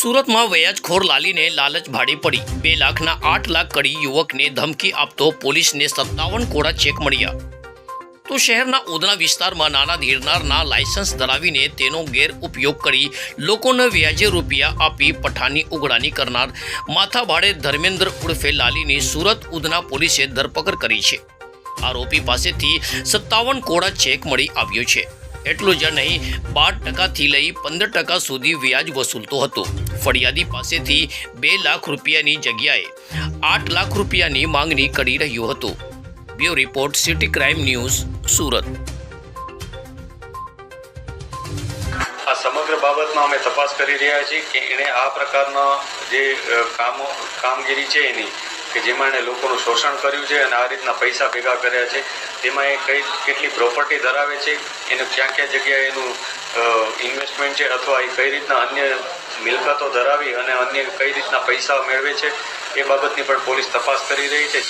સુરતમાં વ્યાજખોર લાલીને લાલચ ભાડે પડી. બે લાખના આઠ લાખ કરી યુવકને ધમકી આપતો પોલીસને સત્તાવન કોડા ચેક મળ્યા. તો શહેરના ઉધના વિસ્તારમાં નાના ધીરનારના લાયસન્સ ધરાવીને તેનો ગેરઉપયોગ કરી લોકોને વ્યાજે રૂપિયા આપી પઠાની ઉઘડાની કરનાર માથા ભાડે ધર્મેન્દ્ર ઉર્ફે લાલીની સુરત ઉધના પોલીસે ધરપકડ કરી છે. આરોપી પાસેથી સત્તાવન કોડા ચેક મળી આવ્યો છે. એટલું જ નહીં, બાર ટકાથી લઈ પંદર ટકા સુધી વ્યાજ વસૂલતો હતો. ફરિયાદી પાસેથી બે લાખ રૂપિયાની જગ્યાએ આઠ લાખ રૂપિયાની માંગણી કરી રહ્યો હતો. Bureau report, city crime news, Surat. આ સમગ્ર બાબતમાં અમે તપાસ કરી રહ્યા છીએ કે એણે આ પ્રકારના જે કામો, કામગીરી છે એની કે જેમાં એણે લોકોનું શોષણ કર્યું છે અને આ રીતના પૈસા ભેગા કર્યા છે. તેમાં એ કઈ કેટલી પ્રોપર્ટી ધરાવે છે, એનું ક્યાં ક્યાં જગ્યાએ એનું ઇન્વેસ્ટમેન્ટ છે અથવા એ કઈ રીતના અન્ય મિલકતો ધરાવી અને અન્ય કઈ રીતના પૈસા મેળવે છે, એ બાબતની પણ પોલીસ તપાસ કરી રહી છે.